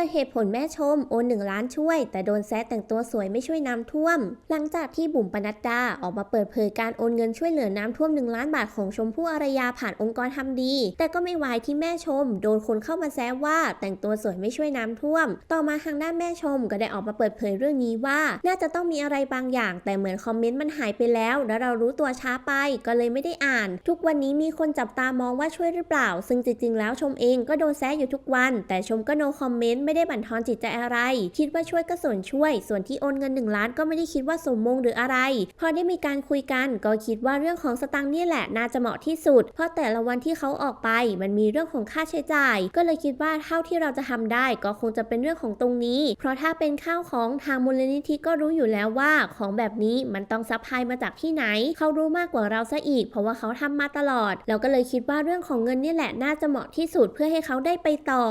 ปิดเหตุผลแม่ชมโอนหนึ่งล้านช่วย แต่โดนแซะแต่งตัวสวยไม่ช่วยน้ำท่วม หลังจากที่บุ๋มปนัดดาออกมาเปิดเผยการโอนเงินช่วยเหลือน้ำท่วม1ล้านบาทของชมพู่อารยาผ่านองค์กรทำดี แต่ก็ไม่วายที่แม่ชม โดนคนเข้ามาแซะว่าแต่งตัวสวยไม่ช่วยน้ำท่วม ต่อมาทางด้านแม่ชมก็ได้ออกมาเปิดเผยเรื่องนี้ว่า น่าจะต้องมีอะไรบางอย่าง แต่เหมือนคอมเมนต์มันหายไปแล้ว แล้วเรารู้ตัวช้าไปก็เลยไม่ได้อ่าน ทุกวันนี้มีคนจับตามองว่าช่วยหรือเปล่า ซึ่งจริงๆ แล้วชมเองก็โดนแซะอยู่ทุกวัน แต่ชมก็โนคอมเมนต์ไม่ได้บั่นทอนจิตใจอะไร คิดว่าช่วยก็ส่วนช่วย ส่วนที่โอนเงิน 1 ล้านก็ไม่ได้คิดว่าสมมงหรืออะไร พอได้มีการคุยกันก็คิดว่าเรื่องของสตังค์เนี่ยแหละน่าจะเหมาะที่สุด เพราะแต่ละวันที่เขาออกไป มันมีเรื่องของค่าใช้จ่าย ก็เลยคิดว่าเท่าที่เราจะทำได้ก็คงจะเป็นเรื่องของตรงนี้ เพราะถ้าเป็นข้าวของทางมูลนิธิก็รู้อยู่แล้วว่าของแบบนี้มันต้องซัพพลายมาจากที่ไหน เขารู้มากกว่าเราซะอีก เพราะว่าเขาทำมาตลอด เราก็เลยคิดว่าเรื่องของเงินเนี่ยแหละน่าจะเหมาะที่สุดเพื่อให้เขาได้ไปต่อ